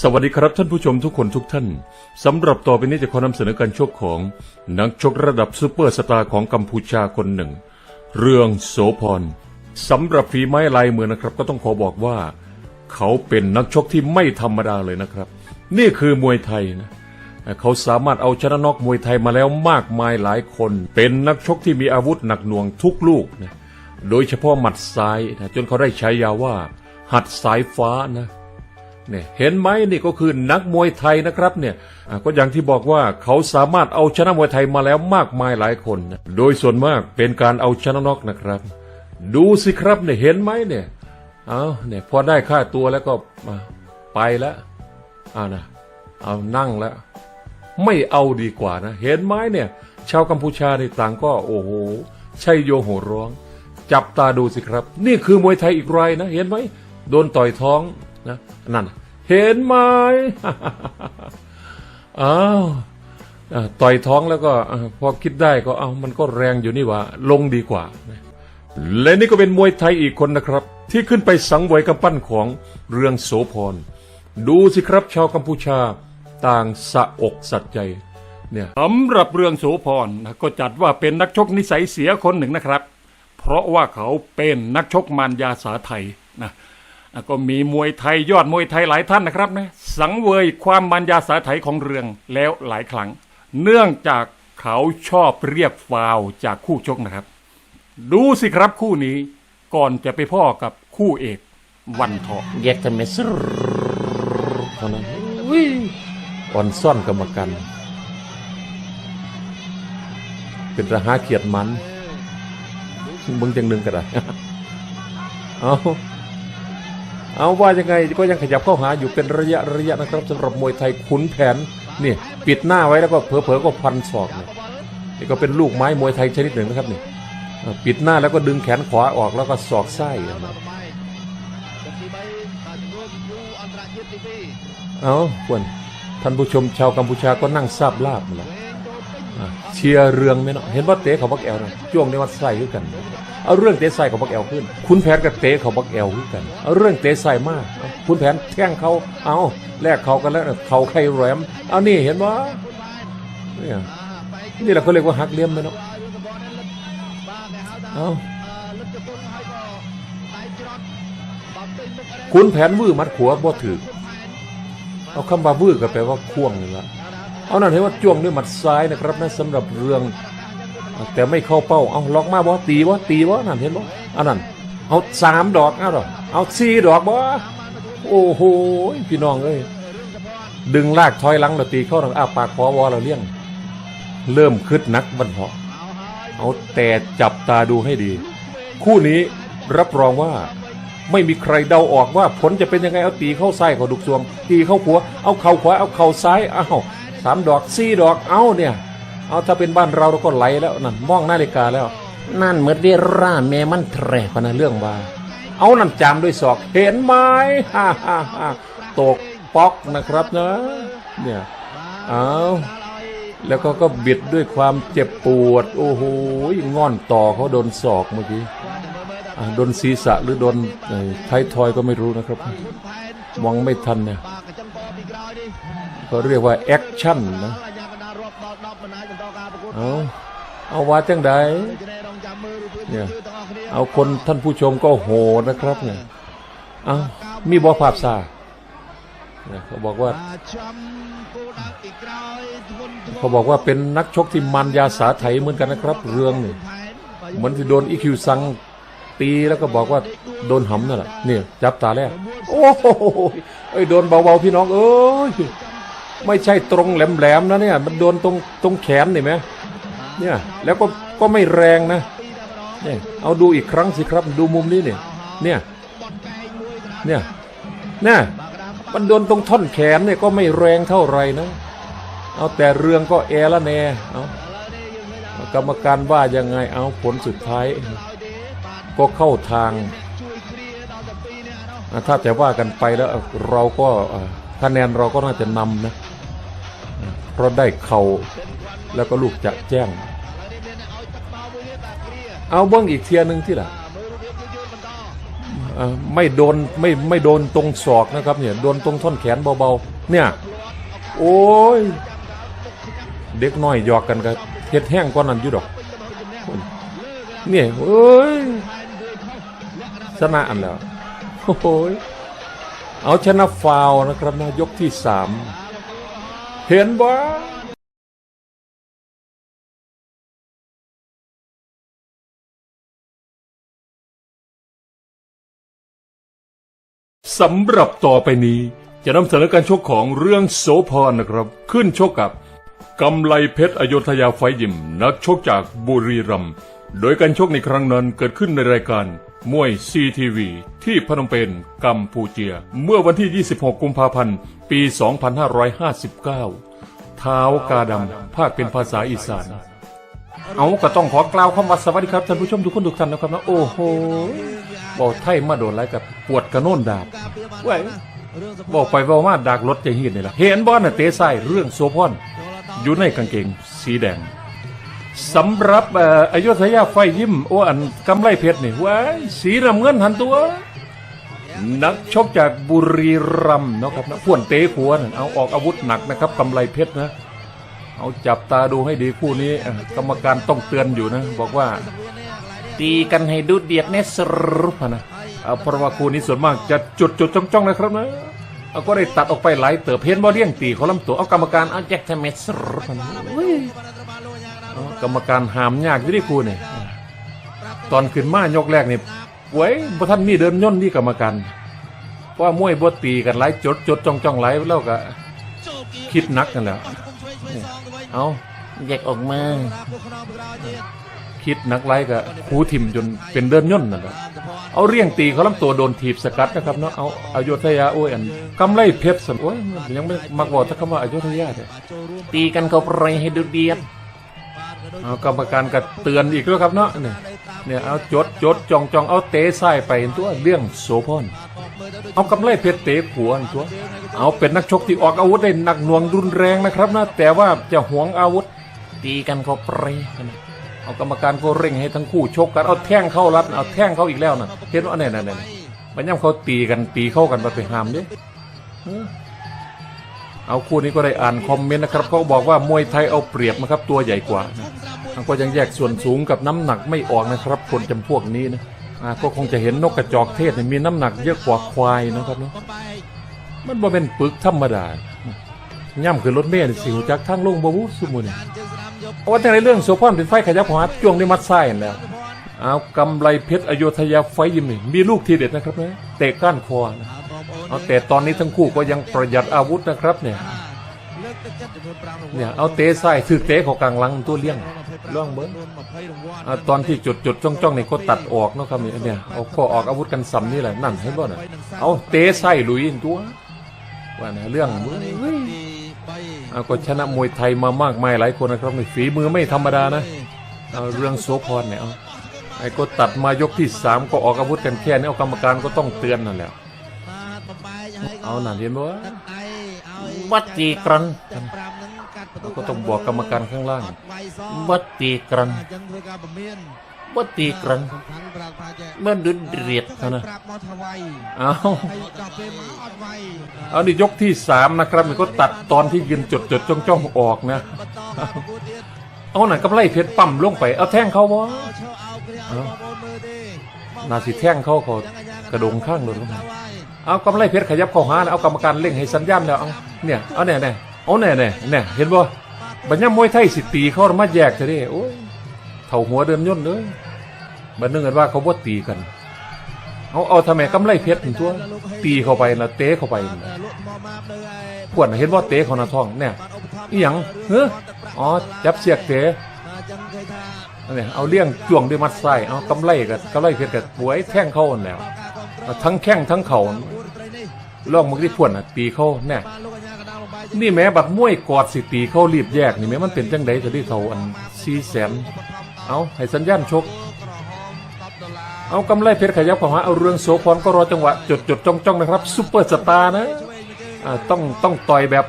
สวัสดีครับท่านผู้ชมทุกคนทุกท่านสำหรับต่อไปนี้จะขอนำเสนอการชกของ นักชกระดับซูเปอร์สตาร์ของกัมพูชาคนหนึ่ง เรื่องโสพรสำหรับฝีไม้ลายมือนะครับ ก็ต้องขอบอกว่า เขาเป็นนักชกที่ไม่ธรรมดาเลยนะครับ นี่คือมวยไทยนะเขาสามารถเอาชนะนอกมวยไทยมาแล้วมากมายหลายคน เป็นนักชกที่มีอาวุธหนักหน่วงทุกลูกนะโดยเฉพาะหมัดซ้ายนะจนเขาได้ใช้ยาว่า หัดสายฟ้านะ เนี่ยเห็นไหมนี่ก็คือนักมวยไทยนะครับเนี่ยก็อย่างที่บอกว่าเขาสามารถเอาชนะมวยไทยมาแล้วมากมายหลายคน โดยส่วนมากเป็นการเอาชนะนอกนะครับ ดูสิครับเนี่ยเห็นไหมเนี่ยเอาเนี่ยพอได้ค่าตัวแล้วก็มาไปแล้วเอานะเอานั่งแล้ว ไม่เอาดีกว่านะ เห็นไหมเนี่ย ชาวกัมพูชาในต่างก็โอ้โหใช่โยโหร้อง จับตาดูสิครับ นี่คือมวยไทยอีกรายนะ เห็นไหมโดนต่อยท้อง นะนั่นเห็นไหมอ้าวต่อยท้องแล้วก็พอคิดได้ก็เอามันก็แรงอยู่นี่ว่า ลงดีกว่า และนี่ก็เป็นมวยไทยอีกคนนะครับ ที่ขึ้นไปสังเวยกำปั้นของเรืองโสพร ดูสิครับชาวกัมพูชาต่างสะอกสัจใจเนี่ยสำหรับเรืองโสพรก็จัดว่าเป็นนักชกนิสัยเสียคนหนึ่งนะครับ เพราะว่าเขาเป็นนักชกมารยาสาไทยนะ ก็มีมวยไทยยอดมวยไทยหลายท่านนะครับนะสังเวยความมารยาสาไทยของเรืองแล้วหลายครั้ง เนื่องจากเขาชอบเรียกฟาวจากคู่ชกนะครับ ดูสิครับคู่นี้ก่อนจะไปพ่อกับคู่เอกวันทองแยกทำไมสรเท่านั้นอุ้ยอ่อนซ่อนกรรมการเป็นระหาเขียดมันมึงจังหนึ่งก็ได้เอา เอาว่ายังไงก็ยังขยับเข้าหาอยู่เป็นระยะระยะนะครับสำหรับมวยไทยขุนแผนนี่ปิดหน้าไว้แล้วก็เผลอๆก็พันศอกเนี่ยนี่ก็เป็นลูกไม้มวยไทยชนิดหนึ่งนะครับนี่ปิดหน้าแล้วก็ดึงแขนขวาออกแล้วก็ศอกไส้อย่างนั้นเอาควรท่านผู้ชมชาวกัมพูชาก็นั่งทราบลาบมาแล้วอะเชียร์เรืองไหมเนาะเห็นว่าเตะเขาบักแอลนะจ้วงในวัดไส้ขึ้นกัน เอาเรื่องเตะไส้เขาบักแอลขึ้น คุณแผนกับเตะเขาบักแอลขึ้นกันเอาเรื่องเตะไส้มากคุณแผนแท่งเขาเอาแลกเขากันแล้วเขาใครแรมเอานี่เห็นว่าเนี่ยนี่แหละเขาเรียกว่าหักเลี่ยมไหมเนาะเอาคุณแผนวื้อมัดขัวบ่ถือเอาคำว่าวื้อก็แปลว่าควงนี่ละเอานั่นเห็นว่าจ้วงด้วยหมัดซ้ายนะครับนะสำหรับเรื่อง แต่ไม่เข้าเป้าเอาล็อกมาบ่ตีบ่ตีบ่นั่นเห็นบ่เอานั่นเอาสามดอกเอาดอกเอาสี่ดอกบ่โอ้โหพี่น้องเอ้ยดึงลากถอยหลังเราตีเข้าทางอ้าปากคอวอเราเลี้ยง เริ่มคึดนักบันเหาะเอาแต่จับตาดูให้ดี คู่นี้รับรองว่าไม่มีใครเดาออกว่าผลจะเป็นยังไงเอาตีเข้าซ้ายเขาดุกซวงตีเข้าขวาเอาเข่าขวาเอาเข่าซ้ายเอาสามดอกสี่ดอกเอาเนี่ย เอาถ้าเป็นบ้านเราเราก็ไหลแล้วนั่นมองนาฬิกาแล้ว นั่นเหมือนเรียร่าแม่มันแทรพะนะเรื่องว่า เอานั่นจามด้วยศอกเห็นไหมฮ่าฮ่าฮ่าตกป๊อกนะครับนะเนี่ยเอาแล้วก็ก็บิดด้วยความเจ็บปวด โอ้โหงอนต่อเขาโดนศอกเมื่อกี้โดนศีรษะหรือโดนไท้ายทอยก็ไม่รู้นะครับมองไม่ทันเนี่ยเขาเรียกว่าแอคชั่นนะ เอาเอาว่าจังใดเนี่ยเอาคนท่านผู้ชมก็โหนะครับเนี่ยเอามีบอภาพซาเนี่ยเขาบอกว่า เขาบอกว่าเป็นนักชกที่มันยาสาไถเหมือนกันนะครับ เรื่องนี่เหมือนที่โดนอีคิวซังตีแล้วก็บอกว่าโดนหำนั่นแหละเนี่ยจับตาแล้วโอ้โหเอ้โดนเบาๆพี่น้องเอ้ยไม่ใช่ตรงแหลมๆนะเนี่ย มันโดนตรงตรงแขนนี่ไหม เนี่ยแล้วก็ก็ไม่แรงนะเนี่ยเอาดูอีกครั้งสิครับ ดูมุมนี้เนี่ยเนี่ยเนี่ยเนี่ยมันโดนตรงท่อนแขนเนี่ยก็ไม่แรงเท่าไหร่นะเอาแต่เรื่องก็แอละแน่เอากรรมการว่ายังไงเอาผลสุดท้าย ก็เข้าทาง ถ้าแต่ว่ากันไปแล้วเราก็คะแนนเราก็น่าจะนำนะอะเพราะได้เข่า แล้วก็ลูกจะแจ้ง เอาเบิ้งอีกเทียนึงที่ละเอ่อไม่โดนไม่ไม่โดนตรงศอกนะครับเนี่ยโดนตรงท่อนแขนเบาๆเนี่ย โอ้ย เด็กน้อยหยอกกันกับเฮ็ดแห้งกว่านั้นอยู่ดอก เนี่ยเอ้ยชนะอันแล้วโอ้ยเอาชนะฟาวนะครับนะยกที่สามเห็นบ่ สำหรับต่อไปนี้ จะนำเสนอการชกของเรื่องโสพรนะครับ ขึ้นชกกับกำไลเพชรอโยธยาไฟยิมนักชกจากบุรีรัมย์โดยการชกในครั้งนั้นเกิดขึ้นในรายการมวยซีทีวีที่พนมเปญกัมพูเจีย เมื่อวันที่ 26 กุมภาพันธ์ ปี 2559 เท้ากาดำภาคเป็นภาษาอีสาน เอาก็ต้องขอกล่าวคำว่าสวัสดีครับท่านผู้ชมทุกคนทุกท่านนะครับนะโอ้โห บอกไทยมาโดนไรกับปวดกระโน่นดาบเว้ยบอกไปว่ามาดากรถจะเห็นนี่แหละเห็นบอลน่ะเตะใส่เรื่องโซพอนอยู่ในกางเกงสีแดงสำหรับเอ่ออยุธยาไฟยิ้มโอ้อันกำไรเพชรนี่เว้ยสีน้ำเงินหันตัว นักชกจากบุรีรัมย์เนาะครับนะพ่วนเตะหัวน่ะเอาออกอาวุธหนักนะครับกำไรเพชรนะ เอาจับตาดูให้ดีคู่นี้เอ่อกรรมการต้องเตือนอยู่นะ บอกว่า ตีกันให้ดูเดียดเนสรุปนะเอาเพราะว่าคู่นี้ส่วนมากจะจุดจุดจ้องจ้องนะครับนะเอาก็ได้ตัดออกไปหลายเติบเพี้ยนบ่เลี้ยงตีเขาลำตัวเอากรรมการเอาแจ็คเทมเมสรุปนะเว้ยกรรมการหามยากอยู่ที่คู่นี่ตอนขึ้นมายกแรกนี่เว้ยบ่ท่านมีเดินย่นที่กรรมการเพราะว่ามวยบ่ตีกันหลายจดจดจ้องจ้องหลายแล้วก็คิดนักกันแหล้วเอาแยกออกมา คิดนักไล่กับคูทิมจนเป็นเดินย่นนั่นแหละเอาเรียงตีเขาลำตัวโดนถีบสกัดนะครับเนาะเอาอโยธยาโอ้ยอันกำไลเพชรสันโอ้ยยังไม่มักบอกถ้าคำว่าอโยธยาเลยตีกันเขาไปให้ดูเดียดเอากรรมการก็เตือนอีกแล้วครับเนาะเนี่ยเนี่ยเอาจดจดจองจองเอาเตะไส้ไปตัวเรื่องโสพรเอากำไลเพชรเตะหัวอันตัวเอาเป็นนักชกที่ออกอาวุธได้หนักหน่วงรุนแรงนะครับนะแต่ว่าจะหวงอาวุธตีกันเขาไป เอากรรมการก็เร่งให้ทั้งคู่ชกกันเอาแท่งเข้ารัดเอาแท่งเข้าอีกแล้วนะเห็นว่าเนี่ยเนี่ยเนี่ยมันย่ำเขาตีกันตีเข้ากันมาไปหามดิเออเอาคู่นี้ก็ได้อ่านคอมเมนต์นะครับเขาบอกว่ามวยไทยเอาเปรียบนะครับตัวใหญ่กว่านะมันก็ยังแยกส่วนสูงกับน้ำหนักไม่ออกนะครับ คนจำพวกนี้นะก็คงจะเห็นนกกระจอกเทศมีน้ำหนักเยอะกว่าควายนะครับเนาะมันบ่เป็นปึกธรรมดาย่ำคือรถเมล์สิวจากทางลงบ่บุสุมุนี่ โอ้แต่ในเรื่องโซพอนเป็นไฟขยับหัวจ้วงด้วยมัดไส้นั่นแหล้วเอากำไรเพชรอโยธยาไฟยิมนี่มีลูกทีเด็ดนะครับนะเตะก้านคอนะเอาแต่ตอนนี้ทั้งคู่ก็ยังประหยัดอาวุธนะครับเนี่ยเนี่ยเอาเตะไส้ถือเตะเของกลางหลังตัวเลี้ยงล่องเบิ้งเอาตอนที่จุดจุดจ้องจ้องๆนี่ก็ตัดออกเนาะครับเนี่ยเนี่ยเอาข้อออกอาวุธกันสัมนี่แหละนั่นให้บ่น่ะเอาเตะไส้ลุยตัวว่าเนี่ยเรื่องมึง เอาก็ชนะมวยไทยมามากมายหลายคนนะครับนี่ฝีมือไม่ธรรมดานะเอาเรื่องโสพรเนี่ยเอาไอ้ก็ตัดมายกที่สามก็ออกอาวุธกันแค่นี้เอากรรมการก็ต้องเตือนนั่นแหละเอาหน่าเห็นบ่ววัดตีกรันก็ต้องบอกกรรมการข้างล่าง วัดตีกรัน วัดตีกันเมื่อดุเดียดเอานะเอาเอานี่ยกที่สามนะครับมันก็ตัดตอนที่ยืนจดจดจ้องจ้องๆออกนะเอาเอาหนังกับไล่เพชรปั๊มลงไปเอาแท่งเขาวะเอานาสิแท่งเขาเขากระดงข้างเลยครับเอากำไรเพชรขยับเข้าหานะเอากรรมการเร่งให้สัญญาณแล้วเอาเนี่ยเอาแน่แน่เอาแน่แน่แน่เห็นบ่บัญญัติมวยไทยสิตีเขามาแยกจะได้โอ้ยเท่าหัวเดินย่นเลย บันนึกกันว่าเขาบ่ตีกัน เอาเอาทำไมกำไรเพชรถึงตัว ตีเข้าไปนะเตะเข้าไปนะขวดเห็นว่าเตะเขาหน้าท้องเนี่ยอีหยังเฮ้ออ๋อจับเสียกเตะอันนี้เอาเลี้ยงจ้วงด้วยมัดไส้เอากำไรกับกำไรเพชรกับป่วยแท่งเข้าอันแล้วทั้งแข้งทั้งเข่าล่องมึงที่พวนตีเข้าแน่นี่แม้บัดมวยกอดสิตีเข้ารีบแยก นี่แม้มันเป็นจังไดจะได้เขาอันสี่แสนเอาให้สัญญาณชก เอากำไรเพชรขยับเข้ามาเอาเรื่องโสพรก็รอจังหวะจดจดจ้องจ้องนะครับซุปเปอร์สตาร์นะอ่าต้องต้องต่อยแบบ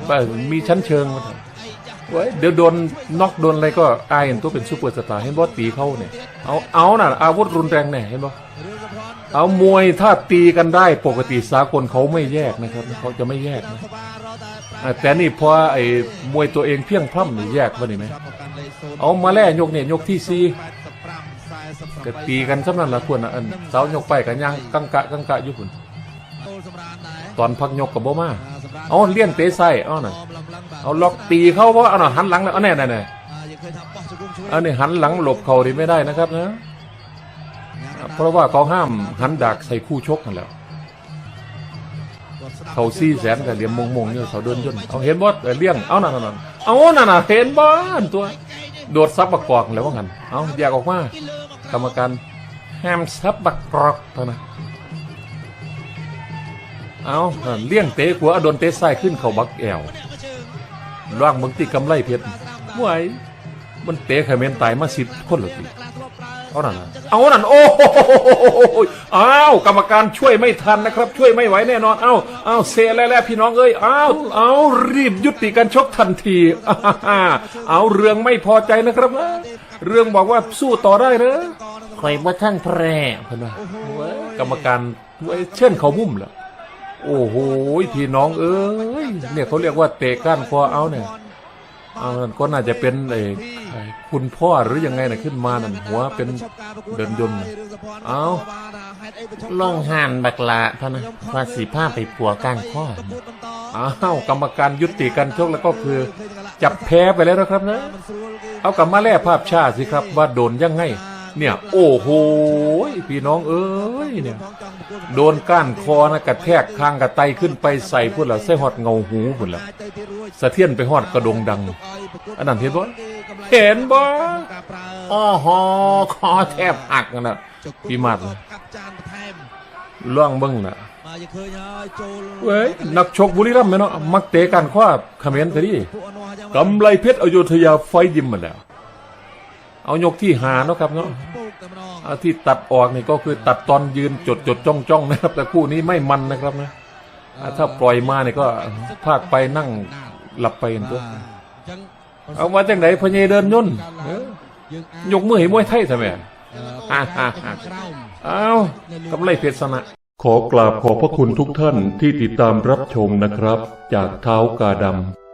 มีชั้นเชิงมาเถอะเว้ยเดี๋ยวโดนน็อกโดนอะไรก็อายเห็นตัวเป็นซูเปอร์สตาร์เห็นบ่ตีเข้าเนี่ยเอาเอาน่ะอาวุธรุนแรงเนี่ยเห็นบ่เอามวยถ้าตีกันได้ปกติสากลเขาไม่แยกนะครับเขาจะไม่แยกนะแต่นี่พอไอ้มวยตัวเองเพียงพร่ำนี่แยกมานี่ไหมเอามาแล่ยกเนี่ยยกที่สี่ ก็ตีกันสำนั้นละควรนะอันเสายกไปกันยังกังกะกังกะอยู่พุ่นตอนพักยกกับบ่มาเอาเลี้ยงเตะไส้เอาน่ะเอาล็อกตีเข้าเพราะเอาหน่ะหันหลังแล้วเอาแน่แน่แน่อันนี้หันหลังหลบเขาดีไม่ได้นะครับนะเพราะว่าเขาห้ามหันดากใส่คู่ชกกันแหล้วเขาซี่แสนกับเหลี่ยมมงมงๆเนี่ยเขาเดินย่นเอาเห็นบอสเลี้ยงเอาหนั่นนั่นเอาหนั่นน่ะเห็นบอสตัวโดดซับบักกอกแล้วว่างันเอาแยกออกมา กรรมการห้ามซับบักกอกเท่านั้นเอาเลี้ยงเตะหัวอดนเตะไส้ขึ้นเขาบักแอวร่างมึงตีกำไรเพชรไหวมันเตะไขเมนตายมาสิบคนเลยที เอานั่นน่ะเอานั่นโอ้โหอ้าวกรรมการช่วยไม่ทันนะครับ ช่วยไม่ไหวแน่นอนเอาเอาเซแล้วแล้วพี่น้องเอ้ยเอาเอารีบยุติการชกทันทีอ่าฮ่าเอาเรื่องไม่พอใจนะครับนะเรื่องบอกว่าสู้ต่อได้นะคอยบ่ท่านแพร่เพิ่นว่าเว้ยกรรมการเว้ยเช่นเขามุ่มล่ะโอ้โหพี่น้องเอ้ยเนี่ยเขาเรียกว่าเตะก้านคอเอาเนี่ย เอานั่นก็น่าจะเป็นไอ้ไอ้คุณพ่อหรือยังไงน่ะขึ้นมานั่นหัวเป็นเดินยนต์น่ะเอาลงหันบักละพะนะว่าสีผ้าไปปัวก้านข้ออ้าวกรรมการยุติการชกแล้วก็คือจับแพ้ไปแล้วนะครับนะ เอากลับมาแล่ภาพชาติสิครับว่าโดนยังไง เนี่ย โอ้โหพี่น้องเอ้ยเนี่ย โดนก้านคอนะกระแทกคางกระไตขึ้นไปใส่พุ่นละใส่หอดเงาหูพุ่นละสะเทียนไปหอดกระดงดัง อันนั้นเห็นบ่เห็นบ่อ้อหอคอแทบหักนะพี่มาดเลยล่องเบิ้งน่ะเว้ยนักชกบุรีรัมย์แม่เนาะมักเตะกันคว้าเขมรซะดิกำไรเพชรอโยธยาไฟยิมมาแล้ว เอายกที่หาเนาะครับเนาะเอาที่ตัดออกนี่ก็คือตัดตอนยืนจดจดจ้องจ้องนะครับ แต่คู่นี้ไม่มันนะครับนะอ่าถ้าปล่อยมาเนี่ยก็พากไปนั่งหลับไปเห็นตัวเอามาจากไหนพญเดินย่นเอ้อยกมือให้มวยไทยทำไมฮ่าฮ่าฮ่าเอากำไรเพชรสนะขอกราบขอบพระคุณทุกท่านที่ติดตามรับชมนะครับ จากเท้ากาดำ